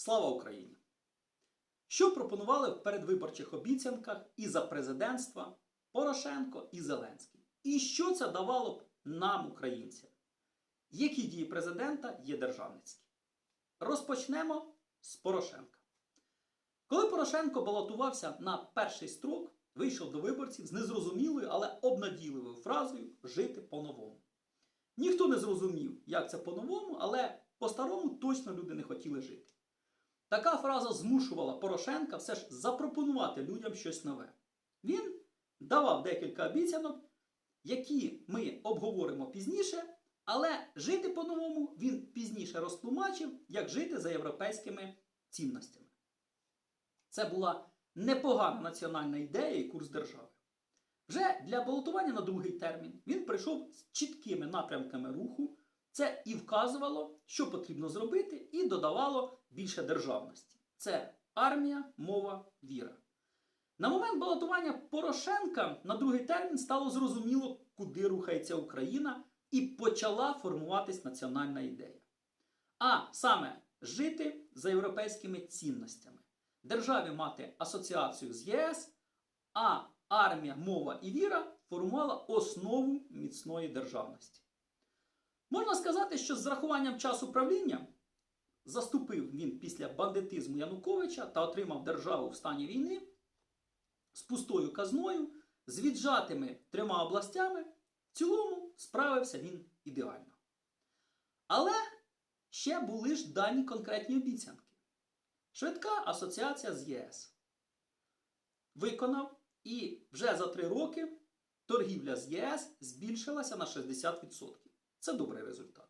Слава Україні! Що пропонували в передвиборчих обіцянках і за президентства Порошенко і Зеленський? І що це давало б нам, українцям? Які дії президента є державницькі? Розпочнемо з Порошенка. Коли Порошенко балотувався на перший строк, вийшов до виборців з незрозумілою, але обнадійливою фразою жити по-новому. Ніхто не зрозумів, як це по-новому, але по-старому точно люди не хотіли жити. Така фраза змушувала Порошенка все ж запропонувати людям щось нове. Він давав декілька обіцянок, які ми обговоримо пізніше, але жити по-новому він пізніше розтлумачив, як жити за європейськими цінностями. Це була непогана національна ідея і курс держави. Вже для балотування на другий термін він прийшов з чіткими напрямками руху. Це і вказувало, що потрібно зробити, і додавало більше державності. Це армія, мова, віра. На момент балотування Порошенка на другий термін стало зрозуміло, куди рухається Україна, і почала формуватись національна ідея. А саме жити за європейськими цінностями, державі мати асоціацію з ЄС, а армія, мова і віра формувала основу міцної державності. Можна сказати, що з зарахуванням часу правління заступив він після бандитизму Януковича та отримав державу в стані війни з пустою казною, з віджатими трьома областями. В цілому справився він ідеально. Але ще були ж дані конкретні обіцянки. Швидка асоціація з ЄС виконав і вже за три роки торгівля з ЄС збільшилася на 60%. Це добрий результат.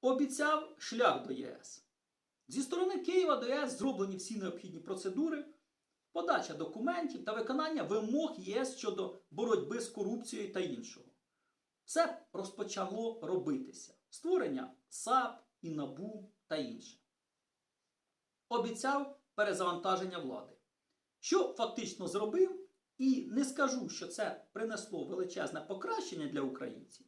Обіцяв шлях до ЄС. Зі сторони Києва до ЄС зроблені всі необхідні процедури, подача документів та виконання вимог ЄС щодо боротьби з корупцією та іншого. Все розпочало робитися. Створення САП, і НАБУ та інше. Обіцяв перезавантаження влади. Що фактично зробив, і не скажу, що це принесло величезне покращення для українців.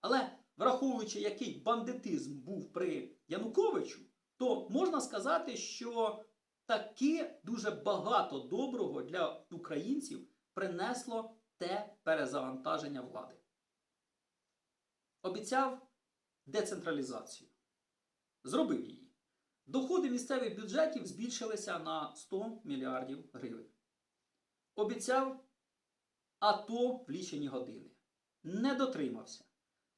Але враховуючи, який бандитизм був при Януковичу, то можна сказати, що таки дуже багато доброго для українців принесло те перезавантаження влади. Обіцяв децентралізацію. Зробив її. Доходи місцевих бюджетів збільшилися на 100 мільярдів гривень. Обіцяв АТО в лічені години. Не дотримався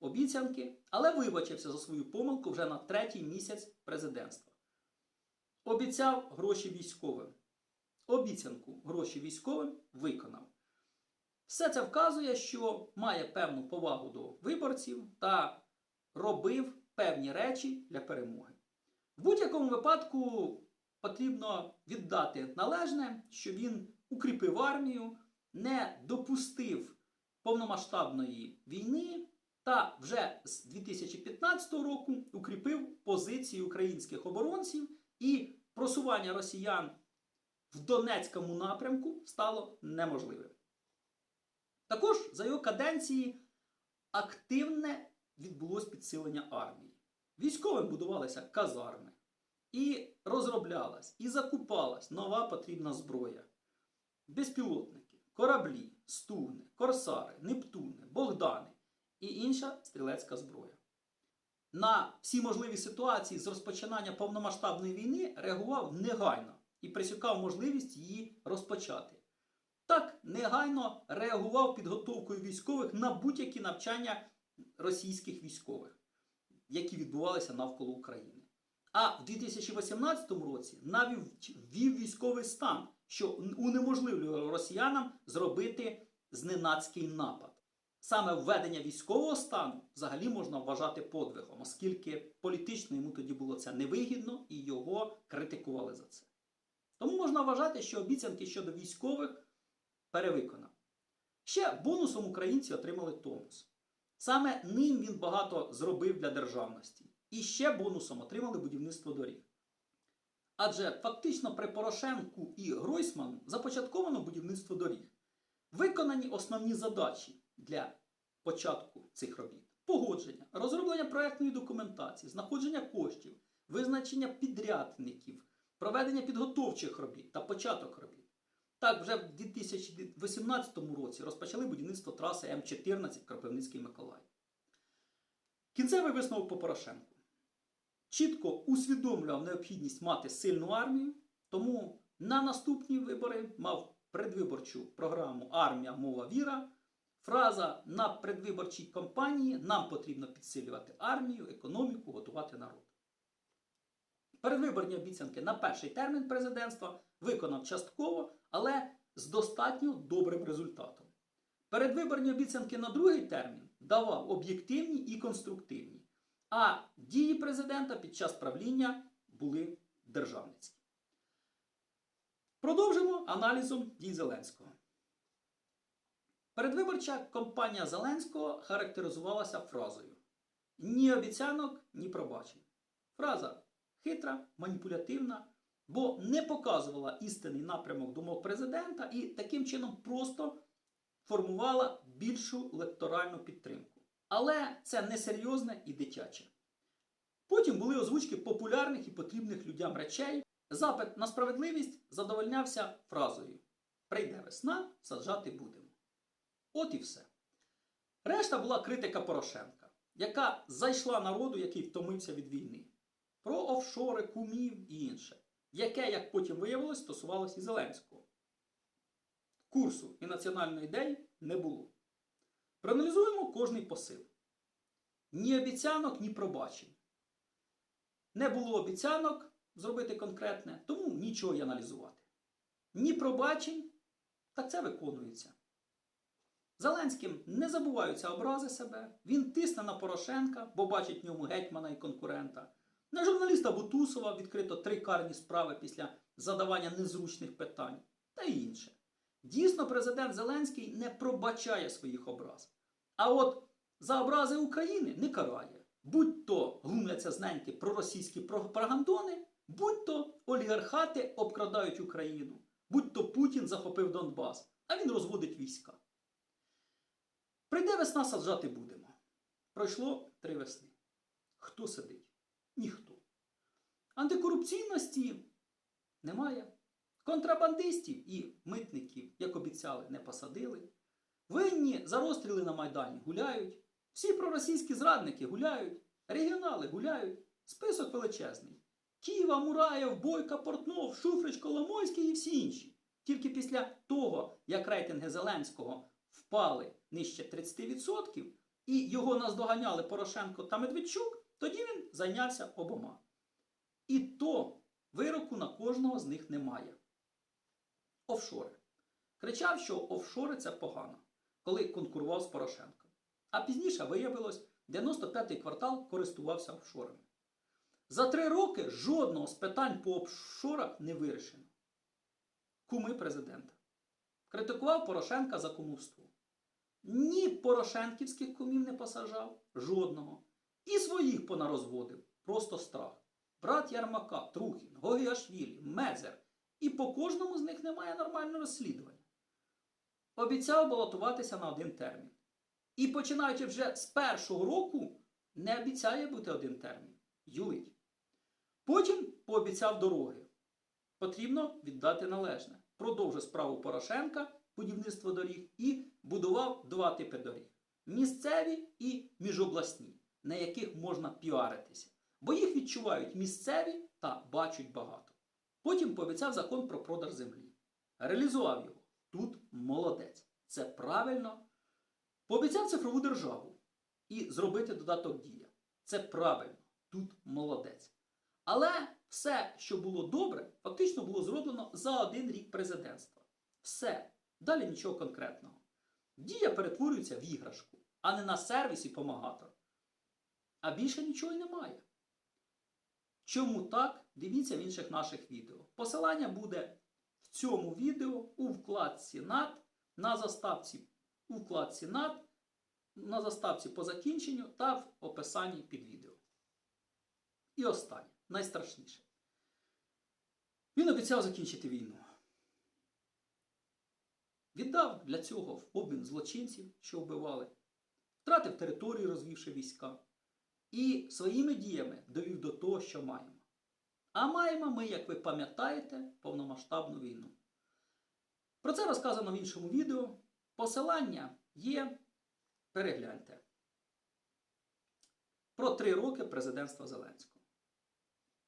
обіцянки, але вибачився за свою помилку вже на третій місяць президентства. Обіцяв гроші військовим. Обіцянку гроші військовим виконав. Все це вказує, що має певну повагу до виборців та робив певні речі для перемоги. В будь-якому випадку потрібно віддати належне, що він укріпив армію, не допустив повномасштабної війни та вже з 2015 року укріпив позиції українських оборонців і просування росіян в Донецькому напрямку стало неможливим. Також за його каденції активне відбулось підсилення армії. Військовим будувалися казарми, і розроблялась, і закупалась нова потрібна зброя. Безпілотники, кораблі, стугни, корсари, нептуни, богдани і інша стрілецька зброя. На всі можливі ситуації з розпочинання повномасштабної війни реагував негайно і присікав можливість її розпочати. Так негайно реагував підготовкою військових на будь-які навчання російських військових, які відбувалися навколо України. А в 2018 році навів ввів військовий стан, що унеможливлювало росіянам зробити зненацький напад. Саме введення військового стану взагалі можна вважати подвигом, оскільки політично йому тоді було це невигідно і його критикували за це. Тому можна вважати, що обіцянки щодо військових перевиконав. Ще бонусом українці отримали Томос. Саме ним він багато зробив для державності. І ще бонусом отримали будівництво доріг. Адже фактично при Порошенку і Гройсману започатковано будівництво доріг. Виконані основні задачі для початку цих робіт: погодження, розроблення проєктної документації, знаходження коштів, визначення підрядників, проведення підготовчих робіт та початок робіт. Так, вже в 2018 році розпочали будівництво траси М14 Кропивницький Миколаїв. Кінцевий висновок по Порошенку. Чітко усвідомлював необхідність мати сильну армію, тому на наступні вибори мав предвиборчу програму Армія, мова, віра. Фраза на предвиборчій кампанії нам потрібно підсилювати армію, економіку, готувати народ. Передвиборні обіцянки на перший термін президентства виконав частково, але з достатньо добрим результатом. Передвиборні обіцянки на другий термін давав об'єктивні і конструктивні, а дії президента під час правління були державницькі. Продовжимо аналізом дій Зеленського. Передвиборча кампанія Зеленського характеризувалася фразою ні обіцянок, ні пробачень. Фраза хитра, маніпулятивна, бо не показувала істинний напрямок думок президента і таким чином просто формувала більшу лекторальну підтримку. Але це несерйозне і дитяче. Потім були озвучки популярних і потрібних людям речей. Запит на справедливість задовольнявся фразою Прийде весна, саджати будемо. От і все. Решта була критика Порошенка, яка зайшла народу, який втомився від війни, про офшори, кумів і інше, яке, як потім виявилось, стосувалось і Зеленського. Курсу і національної ідеї не було. Проаналізуємо кожний посил. Ні обіцянок, ні пробачень. Не було обіцянок зробити конкретне, тому нічого й аналізувати. Ні пробачень, так це виконується. Зеленським не забуваються образи себе, він тисне на Порошенка, бо бачить в ньому гетьмана і конкурента. На журналіста Бутусова відкрито три карні справи після задавання незручних питань та інше. Дійсно, президент Зеленський не пробачає своїх образ. А от за образи України не карає. Будь то глумляться з неньки проросійські пропагандони, будь то олігархати обкрадають Україну, будь то Путін захопив Донбас, а він розводить війська. Прийде весна, саджати будемо. Пройшло три весни. Хто сидить? Ніхто. Антикорупційності немає. Контрабандистів і митників, як обіцяли, не посадили. Винні за розстріли на Майдані гуляють. Всі проросійські зрадники гуляють, регіонали гуляють. Список величезний. Ківа, Мураєв, Бойка, Портнов, Шуфрич, Коломойський і всі інші. Тільки після того, як рейтинги Зеленського впали нижче 30%, і його наздоганяли Порошенко та Медведчук, тоді він зайнявся обома. І то вироку на кожного з них немає. Офшори. Кричав, що офшори це погано, коли конкурував з Порошенком. А пізніше виявилось, 95-й квартал користувався офшорами. За три роки жодного з питань по офшорах не вирішено. Куми президента. Критикував Порошенка за кумовство. Ні Порошенківських кумів не посажав, жодного. І своїх понарозводив. Просто страх. Брат Ярмака, Трухін, Гогіашвілі, Мезер. І по кожному з них немає нормального розслідування. Обіцяв балотуватися на один термін. І починаючи вже з першого року, не обіцяє бути один термін. Юлить. Потім пообіцяв дороги. Потрібно віддати належне. Продовжив справу Порошенка, будівництво доріг, і будував два типи доріг: місцеві і міжобласні, на яких можна піаритися. Бо їх відчувають місцеві та бачать багато. Потім пообіцяв закон про продаж землі. Реалізував його. Тут молодець. Це правильно. Пообіцяв цифрову державу і зробити додаток дія. Це правильно. Тут молодець. Але все, що було добре, фактично було зроблено за один рік президентства. Все. Далі нічого конкретного. Дія перетворюється в іграшку, а не на сервіс і помагатор. А більше нічого й немає. Чому так? Дивіться в інших наших відео. Посилання буде в цьому відео у вкладці над, на заставці у вкладці над, на заставці по закінченню та в описанні під відео. І останнє, найстрашніше. Він обіцяв закінчити війну. Віддав для цього в обмін злочинців, що вбивали, втратив територію, розвівши війська, і своїми діями довів до того, що маємо. А маємо ми, як ви пам'ятаєте, повномасштабну війну. Про це розказано в іншому відео. Посилання є. Перегляньте. Про три роки президентства Зеленського.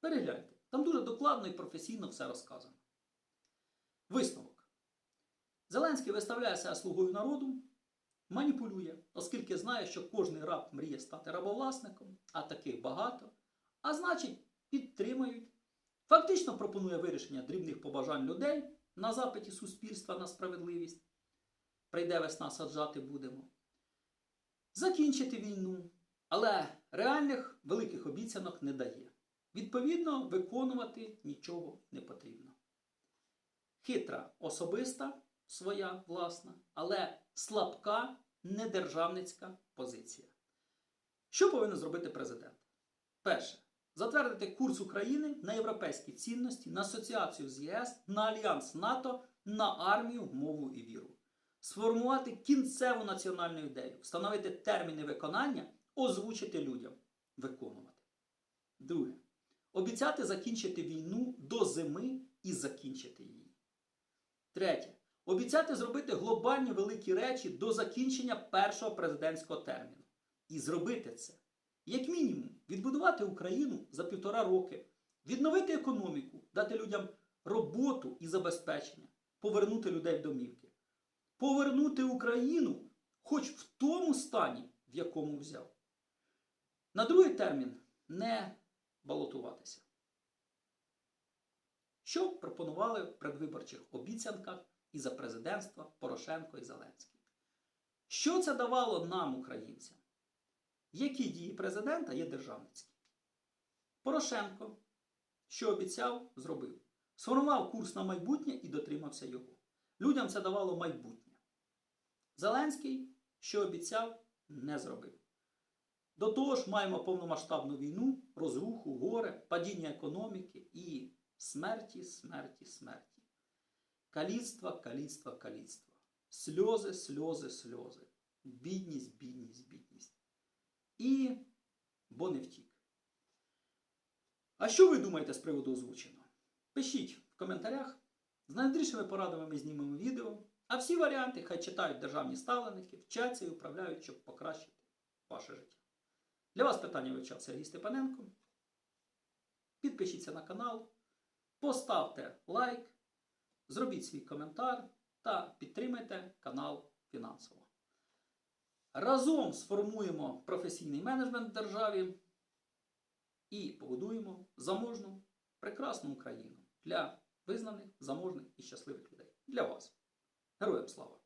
Перегляньте. Там дуже докладно і професійно все розказано. Висновок. Зеленський виставляє себе слугою народу, маніпулює, оскільки знає, що кожний раб мріє стати рабовласником, а таких багато, а значить, підтримають. Фактично пропонує вирішення дрібних побажань людей на запиті суспільства на справедливість. Прийде весна, саджати будемо. Закінчити війну, але реальних великих обіцянок не дає. Відповідно, виконувати нічого не потрібно. Хитра особиста, своя власна, але слабка недержавницька позиція. Що повинен зробити президент? Перше. Затвердити курс України на європейські цінності, на асоціацію з ЄС, на альянс НАТО, на армію, мову і віру. Сформувати кінцеву національну ідею, встановити терміни виконання, озвучити людям, виконувати. Друге. Обіцяти закінчити війну до зими і закінчити її. Третє. Обіцяти зробити глобальні великі речі до закінчення першого президентського терміну. І зробити це. Як мінімум, відбудувати Україну за півтора роки, відновити економіку, дати людям роботу і забезпечення, повернути людей в домівки, повернути Україну хоч в тому стані, в якому взяв. На другий термін не балотуватися. Що пропонували в предвиборчих обіцянках і за президентства Порошенко і Зеленський? Що це давало нам, українцям? Які дії президента є державницькі? Порошенко, що обіцяв, зробив. Сформував курс на майбутнє і дотримався його. Людям це давало майбутнє. Зеленський, що обіцяв, не зробив. До того ж, маємо повномасштабну війну, розруху, горе, падіння економіки і смерті, смерті, смерті. Каліцтва, каліцтва, каліцтва. Сльози, сльози, сльози. Бідність, бідність, бідність. І бо не втік. А що ви думаєте з приводу озвученого? Пишіть в коментарях. З найдрішими порадами ми знімемо відео. А всі варіанти хай читають державні ставленики, вчаться і управляють, щоб покращити ваше життя. Для вас питання вивчав Сергій Степаненко. Підпишіться на канал, поставте лайк, зробіть свій коментар та підтримайте канал фінансово. Разом сформуємо професійний менеджмент в державі і побудуємо заможну, прекрасну Україну для визнаних, заможних і щасливих людей. Для вас. Героям слава!